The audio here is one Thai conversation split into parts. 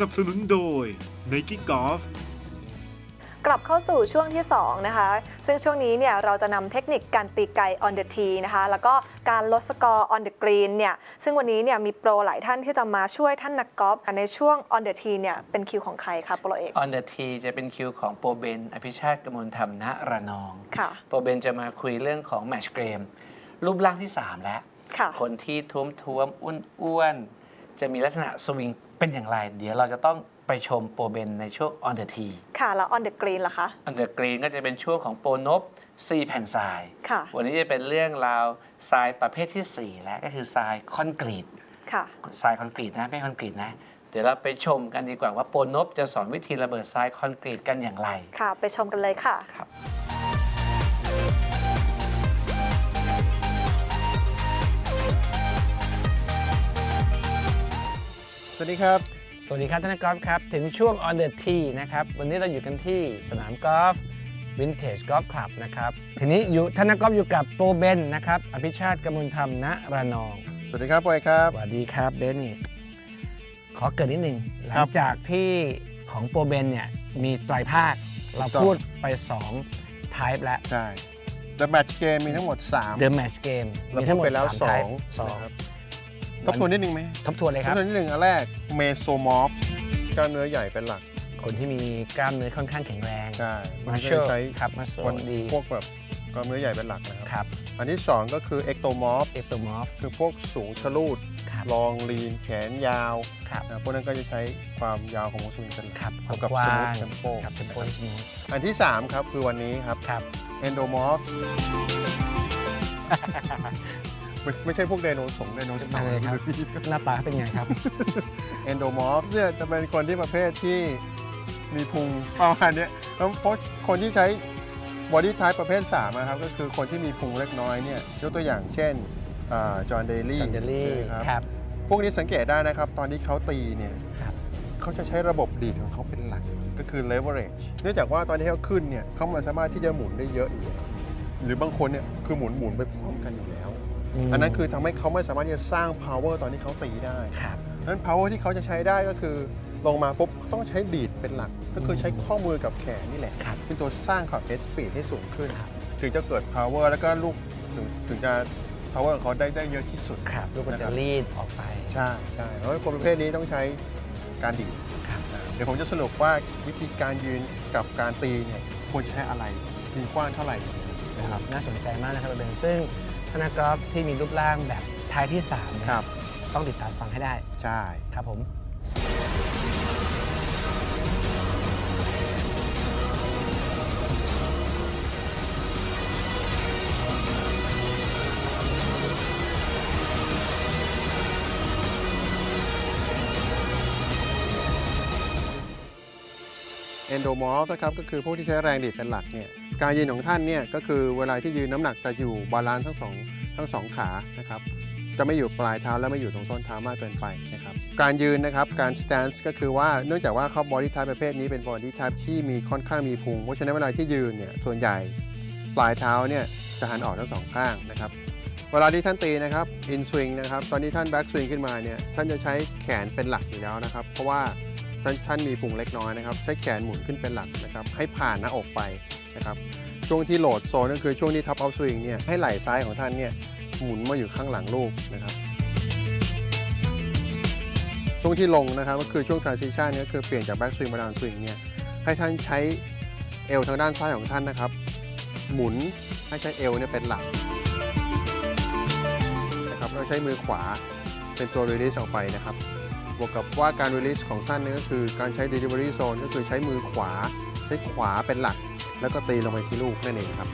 นับสนุนโดย Nike Golf กลับเข้าสู่ช่วงที่ 2 นะคะ ซึ่งช่วงนี้เนี่ยเราจะนำเทคนิคการตีไกล on the tee นะคะ แล้วก็การลดสกอร์ on the green เนี่ย ซึ่งวันนี้เนี่ยมีโปรหลายท่านที่จะมาช่วยท่านนักกอล์ฟในช่วง on the tee เนี่ยเป็นคิวของใครคะโปรเอก On the T จะเป็นคิวของโปรเบน อภิชาติกมลธรรมณระนองค่ะโปรเบนจะมาคุยเรื่องของแมชเกมรูปร่างที่ 3 แล้วค่ะคนที่ท้วมท้วมๆอ้วนๆจะมีลักษณะสวิง เป็นอย่างไร เดี๋ยวเราจะต้องไปชมโปรเบนในช่วง On the T ค่ะแล้ว on the green ล่ะคะ On the Green ก็จะเป็นช่วงของโปรนบซีแผ่นทราย ค่ะ วันนี้จะเป็นเรื่องราวทรายประเภทที่ 4 แล้วก็คือทรายคอนกรีตค่ะทรายคอนกรีตนะไม่คอนกรีตนะเดี๋ยวเราไปชมกันดีกว่าว่าโปรนบจะสอนวิธีระเบิดทรายคอนกรีตกันอย่างไร ค่ะ ไปชมกันเลยค่ะครับ ดีครับ สวัสดีครับท่านนักกอล์ฟครับ ถึงช่วง On the Tee นะครับ วันนี้เราอยู่กันที่สนามกอล์ฟ Vintage Golf Club นะครับ ทีนี้อยู่ท่านนักกอล์ฟอยู่กับโปรเบนนะครับ อภิชาติกมลธรรมณระนอง สวัสดีครับปอยครับ สวัสดีครับเบนนี่ขอเกริดนิดนึงหลัครังบจากที่ของโปรเบนเนี่ยมีไตรภาค เราถูกต้องพูดไป2 type แล้ว ใช่ The Match Game มีทั้งหมด 3 The Match Game เรามีพูทั้ดงหมดไปแล้วสาม type 2สองนะครับ ทบทวนนิดนึงไหมทบทวนเลยทครับบ ทวนนิดนึงอันแรก Mesomorph กล้ามเนื้อใหญ่เป็นหลักคนที่มีกล้ามเนื้อค่อนข้างแข็งแรงใช่มามันเชจะลใช้ครับมาโซคนดีพวกแบบกล้ามเนื้อใหญ่เป็นหลักนะครับ ครับอันที่2ก็คือ Ectomorph เอตโมอฟคือพวกสูงชะลูด ครับลองลีนแขนยาวครับนะพวกนั้นก็จะใช้ความยาวของวงสวิงเป็นหลัก ครับเท่ากับกว้าง smooth tempo ครับเทมโปนะครับสมูทอันที่3ครับคือวันนี้ครับครับ Endomorph ไม่ไม่ใช่พวกไดโนเสาร์ไดโนเสาอะไรร์ครับ หน้าตาเป็นไงครับ เอนโดมอร์ฟเนี่ยจะเป็นคนที่ประเภทที่มีพุงประมาณเนี้ยแล้วเพราะคนที่ใช้บอดี้ไทป์ประเภท3นะครับก็คือคนที่มีพุงเล็กน้อยเนี่ยยกตัวอย่างเช่นจอห์นเดลี่จอนเดลลี่ครับครับ พวกนี้สังเกตได้นะครับ ตอนที่เขาตีเนี่ยครับ เขาจะใช้ระบบดีดของเขาเป็นหลักก็คือ leverage เนื่องจากว่าตอนที่เขาขึ้นเนี่ยเขามันสามารถที่จะหมุนได้เยอะอยู่แล้วหรือบางคนเนี่ยคือหมุนหมุนไปพร้อมกันอยู่แล้วม อันนั้นคือทำให้เขาไม่สามารถที่จะสร้าง power ตอนที่เขาตีได้ครับนั้น power ที่เขาจะใช้ได้ก็คือ ลงมาปุ๊บต้องใช้ดีดเป็นหลัก ก็คือใช้ข้อมือกับแขนนี่แหละครับเป็นตัวสร้างขับ head speed ให้สูงขึ้นครับถึงจะเกิด power แล้วก็ลูกถึงถึงจะ power ของเขาได้ได้เยอะที่สุดครับลูกมันนะคจะรับรีดออกไป ใช่ใช่เพราะว่าคนประเภทนี้ต้องใช้การดีดครับอ่าเดี๋ยวผมจะสรุปว่าวิธีการยืนกับการตีเนี่ยควรจะใช้อะไรยืนกว้างเท่าไหร่นะครับน่าสนใจมากนะครับเบนซึ่ง ธนากอล์ฟที่มีรูปร่างแบบท้ายที่3เนี่ยครับ ต้องติดตามฟังให้ได้ ใช่ ครับผม เอนโดมอร์นะครับก็คือพวกที่ใช้แรงดีดเป็นหลักเนี่ยการยืนของท่านเนี่ยก็คือเวลาที่ยืนน้ำหนักจะอยู่บาลานซ์ทั้งสองทั้งสองขานะครับจะไม่อยู่ปลายเท้าและไม่อยู่ตรงส้นเท้ามากเกินไปนะครับการยืนนะครับการ stance ก็คือว่าเนื่องจากว่าเขาบอดี้ type ประเภทนี้เป็นบอดี้ type ที่มีค่อนข้างมีพุงเพราะฉะนั้นเวลาที่ยืนเนี่ยส่วนใหญ่ปลายเท้าเนี่ยจะหันออกทั้งสองข้างนะครับเวลาที่ท่านตีนะครับ in swing นะครับตอนที่ท่าน back swing ขึ้นมาเนี่ยท่านจะใช้แขนเป็นหลักอยู่แล้วนะครับเพราะว่า ท่านท่านมีพุงเล็กน้อยนะครับ ใช้แขนหมุนขึ้นเป็นหลักนะครับ ให้ผ่านหน้าอกไปนะครับ ช่วงที่โหลดโซนก็คือช่วงที่ทับเอาสวิงเนี่ยให้ไหล่ซ้ายของท่านเนี่ยหมุนมาอยู่ข้างหลังลูกนะครับ ช่วงที่ลงนะครับก็คือช่วง transition นี่ก็คือเปลี่ยนจาก back swing มา down swing เนี่ยให้ท่านใช้เอวทางด้านซ้ายของท่านนะครับ หมุนให้ใช้เอวเนี่ยเป็นหลักนะครับแล้วใช้มือขวาเป็นตัว release ออกไปนะครับ บวกกับว่าการ release ของท่านนี่ก็คือการใช้ delivery zone ก็คือใช้มือขวา ใช้ขวาเป็นหลัก แล้วก็ตีลงไปที่ลูกนั่นเองครับ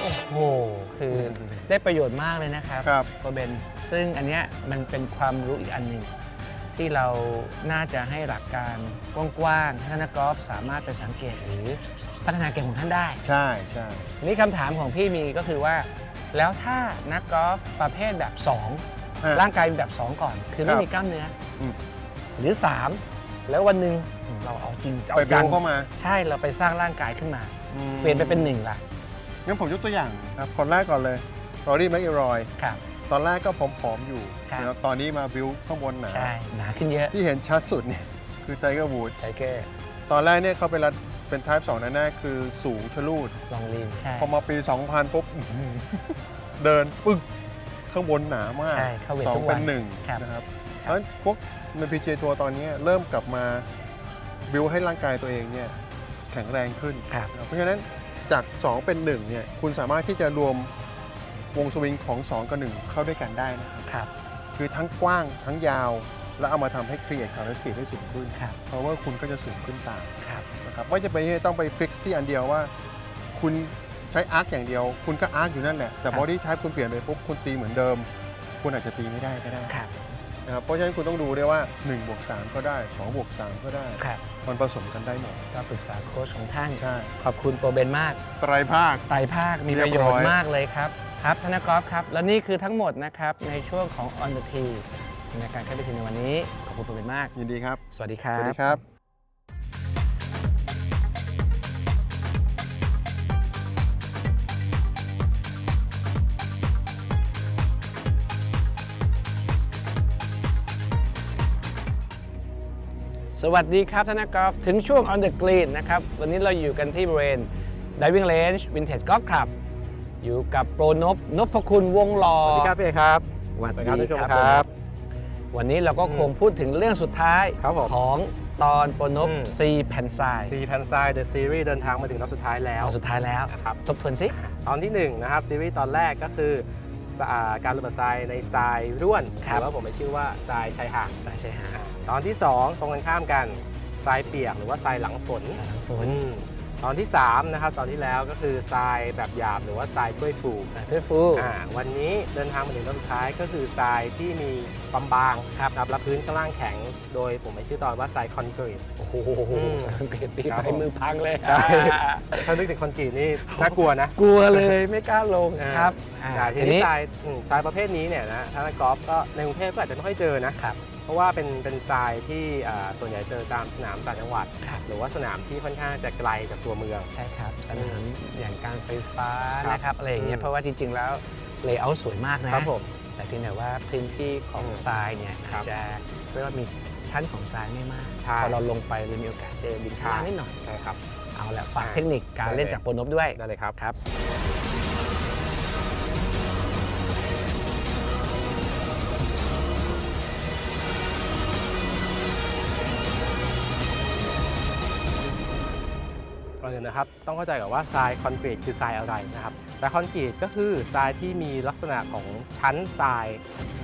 โอ้โหคือได้ประโยชน์มากเลยนะครับครับโปรเบนซึ่งอันเนี้ยมันเป็นความรู้อีกอันหนึ่ง ที่เราน่าจะให้หลักการกว้างๆให้นักกอล์ฟสามารถไปสังเกตหรือพัฒนาเกมของท่านได้ ใช่ใช่นี่คำถามของพี่มีก็คือว่า แล้วถ้านักกอล์ฟประเภทแบบ2ร่างกายเป็นแบบ 2 ก่อน คือไม่ครับมีกล้ามเนื้ออม หรือ 3 แล้ววันหนึ่งเราเอาจริงเอาไปจับิงวเข้ามาใช่เราไปสร้างร่างกายขึ้นมาเปลี่ยนไปเป็นหนึ่งล่ะงั้นผมยกตัวอย่างครับคนแรกก่อนเลยรอรี่แมคอิรอย ครับ ตอนแรกก็ผอมๆอยู่ครับนะครับตอนนี้มาบิวข้างบนหนา ใช่หนาขึ้นเยอะที่เห็นชัดสุดเนี่ยคือไ i เกอร์วูดไทเกอร์ตอนแรกเนี่ยเขาเป็นระเป็น type 2แน่ๆคือสูงชะลูด ลองลีนใช่พอมาปี 2000 ปุ๊บอื้อหือเดินปึ๊กข้างบนหนามากใช่เข้าเวทสอทุงกวัเป็นนหนึ่งครับนะครับครับเพราะฉะนั้นพวกใน PGA ทัวร์ตอนนี้เริ่มกลับมาบิวให้ร่างกายตัวเองเนี่ยแข็งแรงขึ้น ครับนะครับเพราะฉะนั้นจาก 2 เป็น 1เนี่ยคุณสามารถที่จะรวม วงสวิงของ 2 กับ 1 เข้าด้วยกันได้นะครับ ครับ คือทั้งกว้างทั้งยาว แล้วเอามาทำให้ create current speed ได้สูงขึ้น ครับ เพราะว่าคุณก็จะสูงขึ้นตามครับ นะครับไม่จะเป็นที่ต้องไปฟิกซ์ที่อันเดียวว่า คุณใช้อาร์คอย่างเดียว คุณก็อาร์คอยู่นั่นแหละ แต่ครับ บอดี้ไทป์คุณเปลี่ยนไปปุ๊บคุณตีเหมือนเดิม คุณอาจจะตีไม่ได้ก็ได้ ครับ นะครับเพราะฉะนั้นคุณต้องดูด้วยว่า1บวก3ก็ได้2บวก3ก็ได้ ครับมันผสมกันได้หมด ก็ปรึกษาโค้ชของท่าน ใช่ขอบคุณโปรเบนมาก ไตรภาค ไตรภาคมีประโยชเรียบร้น์อยมากเลยครับ ครับธนกอล์ฟครับ และนี่คือทั้งหมดนะครับ ในช่วงของ On the Tee ในการเข้าไปทีในวันนี้ ขอบคุณโปรเบนมาก ยินดีครับ สวัสดีครับ สวัสดีครับ สวัสดีครับธนกอล์ฟถึงช่วง On the Green นะครับ วันนี้เราอยู่กันที่บริเวณ Diving Range Vintage Golf Club อยู่กับโปรนบนพคุณวงหลอสวัสดีครับพี่เอกครับสวัสดีสวัสดีครับท่านผู้ชมครับครับผมวันนี้เราก็คงพูดถึงเรื่องสุดท้ายครับผม ของตอนโปรนบอืม ซีแผ่นทรายซีแพนไซเดอะซีรีส์เดินทางมาถึงตอนสุดท้ายแล้วเอาสุดท้ายแล้ว นะครับ ทบทวนสิ ตอนที่ 1 นะครับ ซีรีส์ตอนแรกก็คือสอ่า การระเบิดทรายในทรายร่วนหครับรือว่าผมไม่ชื่อว่าทรายชายหาดสายชายหาดอ่าตอนที่ 2 ตรงกันข้ามกันทรายเปียกหรือว่าทรายหลังฝนสายฝนอืม ตอนที่ 3 นะครับ ตอนที่แล้วก็คือทรายแบบหยาบหรือว่าทรายถ้วยฟูสายเพื่อฟูอ่าวันนี้เดินทางมาถึงตอนสุดท้ายก็คือทรายที่มีความบางครับและพื้นข้างล่างแข็ง โดยผมไม่ชื่อตอนว่าทรายคอนกรีต โอ้โหอืมสังเกตดีครับไปผม มือพังเลยใช่ถ้านึกถึงคอนกรีตนี่น่ากลัวนะ กลัวเลยไม่กล้าลงอ่า ครับอ่าแต่ทีทีนี้นี้ ทรายอืมทรายประเภทนี้เนี่ยนะถ้านักกอล์ฟก็ในกรุงเทพก็อาจจะไม่ค่อยเจอนะครับ เพราะว่าเป็นเป็นทรายที่อ่าส่วนใหญ่เจอตามสนามต่างจังหวัด ครับหรือว่าสนามที่ค่อนข้างจะไกลจากตัวเมือง ใช่ครับสนามอย่างการไฟฟ้าครับนะครับอะไรอย่างเงี้ยอืมเพราะว่าจริง ๆ แล้วเลเยอร์สวยมากนะครับผม แต่เพียงแต่ว่าพื้นที่ของอืมทรายเนี่ยครัอาบจจะเรียกว่ามีชั้นของทรายไม่มากใช่พอเราลงไปเรามีโอกาสเจอดินข้างล่างนิดหน่อย ใช่ครับ เอาละฝากอ่าเทคนิคการได้เล่นเลย จากโปรนบด้วย ได้เลยครับ ครับ อนอื่นนะครับ ต้องเข้าใจก่อนว่าทรายคอนกรีตคือทรายอะไรนะครับทรายคอนกรีตก็คือทรายที่มีลักษณะของชั้นทราย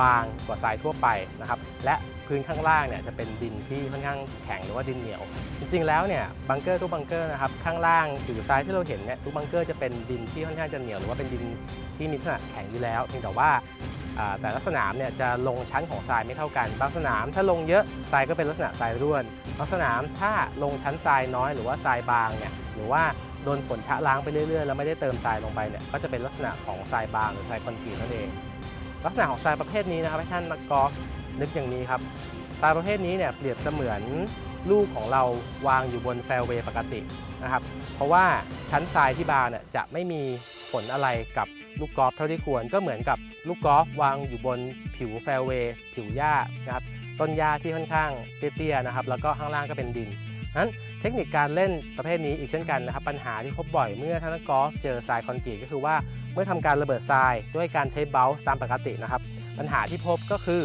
บางกว่าทรายทั่วไปนะครับ และพื้นข้างล่างเนี่ยจะเป็นดินที่ค่อนข้างแข็งหรือว่าดินเหนียว จริงๆแล้วเนี่ยบังเกอร์ทุกบังเกอร์นะครับข้างล่างหรือทรายที่เราเห็นเนี่ยทุกบังเกอร์จะเป็นดินที่ค่อนข้างจะเหนียวหรือว่าเป็นดินที่มีลักษณะแข็งอยู่แล้วเพียงแต่ว่าอ่า แต่ละสนามเนี่ยจะลงชั้นของทรายไม่เท่ากัน บางสนามถ้าลงเยอะทรายก็เป็นลักษณะทรายร่วนบางสนามถ้าลงชั้นทรายน้อยหรือว่าทรายบางเนี่ยหรือว่าโดนฝนชะล้างไปเรื่อยๆ แล้วไม่ได้เติมทรายลงไปเนี่ยก็จะเป็นลักษณะของทรายบางหรือทรายคอนกรีตนั่นเอง ลักษณะของทรายประเภทนี้นะครับให้ท่านนักกอล์ฟนึกอย่างนี้ครับทรายประเภทนี้เนี่ยเปรียบเสมือนลูกของเราวางอยู่บนแฟร์เวย์ปกตินะครับเพราะว่าชั้นทรายที่บางเนี่ยจะไม่มีผลอะไรกับ ลูกกอล์ฟเท่าที่ควรก็เหมือนกับลูกกอล์ฟวางอยู่บนผิวแฟร์เวย์ผิวหญ้านะครับต้นหญ้าที่ค่อนข้างเตี้ยๆนะครับแล้วก็ข้างล่างก็เป็นดินนั้นเทคนิคการเล่นประเภทนี้อีกเช่นกันนะครับปัญหาที่พบบ่อยเมื่อท่านกอล์ฟเจอทรายคอนกรีตก็คือว่าเมื่อทำการระเบิดทรายด้วยการใช้เบลส์ตามปกตินะครับ ปัญหาที่พบก็คือ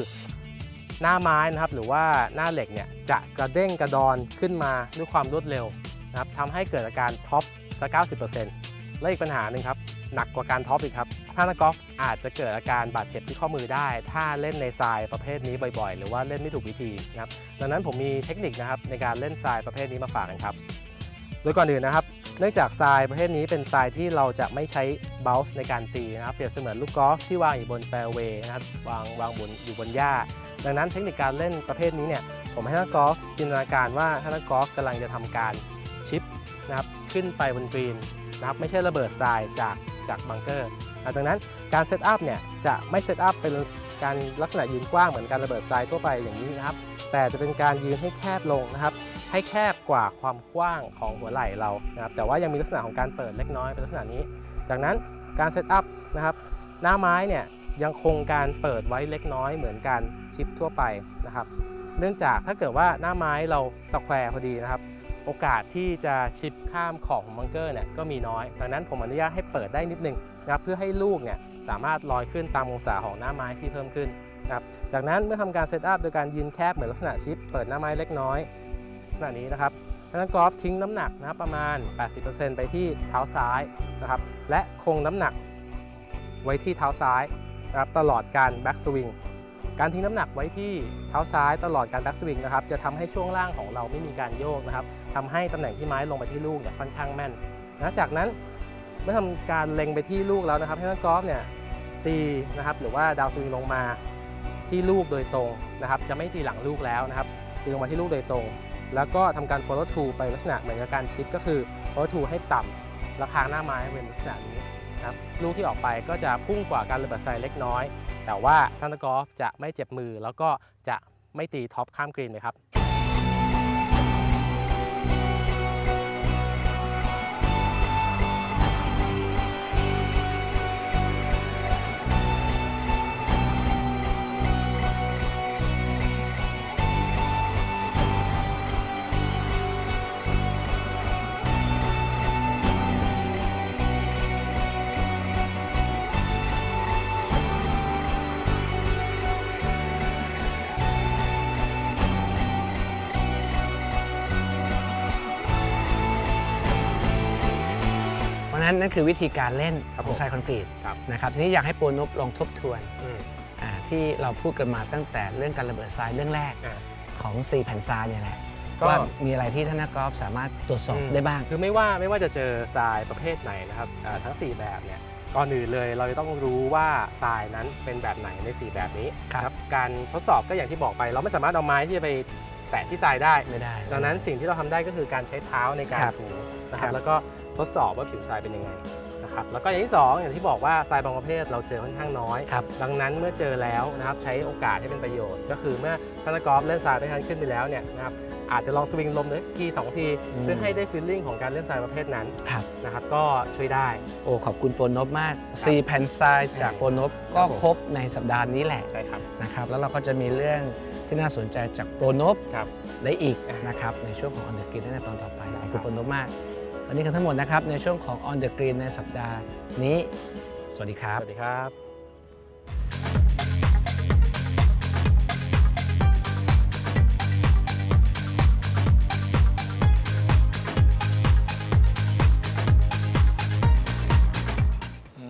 หน้าไม้นะครับหรือว่าหน้าเหล็กเนี่ยจะกระเด้งกระดอนขึ้นมาด้วยความรวดเร็วนะครับทำให้เกิดอาการท็อปสัก 90% และอีกปัญหาหนึ่งครับหนักกว่าการท็อปอีกครับ ถ้านักกอล์ฟอาจจะเกิดอาการบาดเจ็บที่ข้อมือได้ ถ้าเล่นในทรายประเภทนี้บ่อยๆ หรือว่าเล่นไม่ถูกวิธีนะครับ ดังนั้นผมมีเทคนิคนะครับในการเล่นทรายประเภทนี้มาฝากกันครับ โดยก่อนอื่นนะครับ เนื่องจากทรายประเภทนี้เป็นทรายที่เราจะไม่ใช้เบลส์ในการตีนะครับ เปรียบเสมือนลูกกอล์ฟที่วางอยู่บนแฟร์เวย์นะครับ วางวางบนอยู่บนหญ้า ดังนั้นเทคนิคการเล่นประเภทนี้เนี่ย ผมให้นักกอล์ฟจินตนาการว่าถ้านักกอล์ฟกำลังจะทำการชิปนะครับ ขึ้นไปบนกรีนนะครับไม่ใช่ระเบิดทรายจากจากบังเกอร์อะดังนั้นการเซตอัพเนี่ยจะไม่เซตอัพเป็นการลักษณะยืนกว้างเหมือนการระเบิดทรายทั่วไปอย่างนี้นะครับ แต่จะเป็นการยืนให้แคบลงนะครับ ให้แคบกว่าความกว้างของหัวไหล่เรานะครับแต่ว่ายังมีลักษณะของการเปิดเล็กน้อยเป็นลักษณะนี้ จากนั้นการเซตอัพนะครับหน้าไม้เนี่ยยังคงการเปิดไว้เล็กน้อยเหมือนการชิปทั่วไปนะครับ เนื่องจากถ้าเกิดว่าหน้าไม้เราสแควร์พอดีนะครับ โอกาสที่จะชิปข้ามขอบของบังเกอร์เนี่ยก็มีน้อย ดังนั้นผมอนุญาตให้เปิดได้นิดนึงนะครับเพื่อให้ลูกเนี่ยสามารถลอยขึ้นตามองศาของหน้าไม้ที่เพิ่มขึ้นนะครับจากนั้นเมื่อทำการเซตอัพโดยการยืนแคบเหมือนลักษณะชิปเปิดหน้าไม้เล็กน้อยลักษณะนี้นะครับนักกอล์ฟทิ้งน้ำหนักนะครับประมาณ 80%ไปที่เท้าซ้ายนะครับและคงน้ำหนักไว้ที่เท้าซ้ายนะครับตลอดการแบ็กสวิง การทิ้งน้ำหนักไว้ที่เท้าซ้ายตลอดการแบ็กสวิงนะครับจะทำให้ช่วงล่างของเราไม่มีการโยกนะครับทำให้ตำแหน่งที่ไม้ลงไปที่ลูกเนี่ยค่อนข้างแม่นนะจากนั้นเมื่อทำการเล็งไปที่ลูกแล้วนะครับให้นักกอล์ฟเนี่ยตีนะครับหรือว่าดาวสวิงลงมาที่ลูกโดยตรงนะครับจะไม่ตีหลังลูกแล้วนะครับตีลงมาที่ลูกโดยตรง แล้วก็ทำการ follow through ไปลักษณะเหมือนกับการชิปก็คือ follow through ให้ต่ำและคางหน้าไม้เป็นลักษณะนี้ นะครับลูกที่ออกไปก็จะพุ่งกว่าการระเบิดทรายเล็กน้อย แต่ว่าท่านนักกอล์ฟจะไม่เจ็บมือแล้วก็จะไม่ตีท็อปข้ามกรีนเลยครับ นั้นนั่นคือวิธีการเล่นครับขอผงมทรายคอนกรีตครับนะครับทีนี้อยากให้โปรนบลองทบทวนอืมอ่าที่เราพูดกันมาตั้งแต่เรื่องการระเบิดทรายเรื่องแรกอ่าของ4แผ่นทรายเนี่ยแหละก็ว่ามีอะไรที่ท่านนักกอล์ฟสามารถตรวจสอบอืมได้บ้าง คือไม่ว่าไม่ว่าจะเจอทรายประเภทไหนนะครับอ่าทั้ง 4 แบบเนี่ยก่อนอื่นเลยเราจะต้องรู้ว่าทรายนั้นเป็นแบบไหนใน 4 แบบนี้ครับนะการทดสอบก็อย่างที่บอกไป เราไม่สามารถเอาไม้ที่จะไปแตะที่ทรายได้ไม่ได้ ดังนั้นสิ่งที่เราทำได้ก็คือการใช้เท้าในการครับถูนะคครัรับบแล้วก็ ทดสอบว่าผิวทรายเป็นยังไงนะครับแล้วก็อย่างที่สองอย่างที่บอกว่าทรายบางประเภทเราเจอค่อนข้างน้อยครับดังนั้นเมื่อเจอแล้วนะครับใช้โอกาสให้เป็นประโยชน์ ก็คือเมื่อท่านนักกอล์ฟเล่นทรายได้ทันขึ้นไปแล้วเนี่ยนะครับอาจจะลองสวิงลมเลยทีสองทีอืมเพื่อให้ได้ฟีลลิ่งของการเล่นทรายประเภทนั้นครับนะครับก็ช่วยได้ โอ้ขอบคุณโปรนบมาก4แผ่นทรายจากโปรนบก็ครับผมครบในสัปดาห์นี้แหละใช่ครับนะครับแล้วเราก็จะมีเรื่องที่น่าสนใจจากโปรนบครับได้อีกอะนะครับในช่วงของ On the Green ในตอนต่อไปได้ขอบคคุรัณบโปรนบมาก วันนี้คือทั้งหมดนะครับในช่วงของ On the Green ในสัปดาห์นี้ สวัสดีครับ สวัสดีครับอื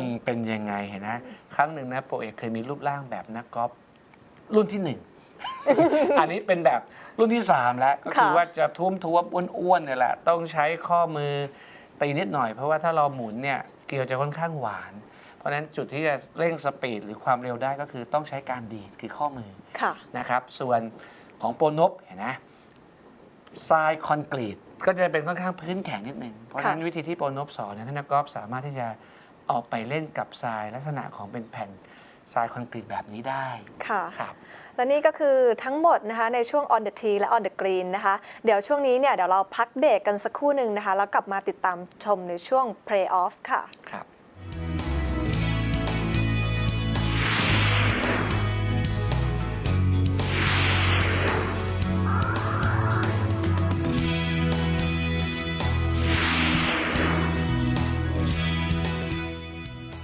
มเป็นยังไงเห็นนะ ครั้งหนึ่งนะโปรเอกเคยมีรูปร่างแบบนักกอล์ฟรุ่นที่หนึ่ง อันนี้เป็นแบบรุ่นที่สามแล้ว ก็คือค่ะว่าจะทุ่วมทวมๆอ้วนๆเนี่ยแหละ ต้องใช้ข้อมือตีนิดหน่อย เพราะว่าถ้าเราหมุนเนี่ยเกลียวจะค่อนข้างหวาน เพราะฉะนั้นจุดที่จะเร่งสปีดหรือความเร็วได้ก็คือต้องใช้การดีดคือข้อมือค่ะนะครับ ส่วนของโปรนบเห็นนะทรายคอนกรีตก็จะเป็นค่อนข้างพื้นแข็งนิดนึง เพราะฉะนั้นวิธีที่โปรนบสอนเนี่ยท่านนักกอล์ฟสามารถที่จะเออกไปเล่นกับทรายลักษณะของเป็นแผ่น ทรายคอนกรีตแบบนี้ได้ค่ะครับและนี่ก็คือทั้งหมดนะคะในช่วง on the tee และ on the green นะคะ เดี๋ยวช่วงนี้เนี่ยเดี๋ยวเราพักเบรกกันสักครู่หนึ่งนะคะ แล้วกลับมาติดตามชมในช่วง play off ค่ะ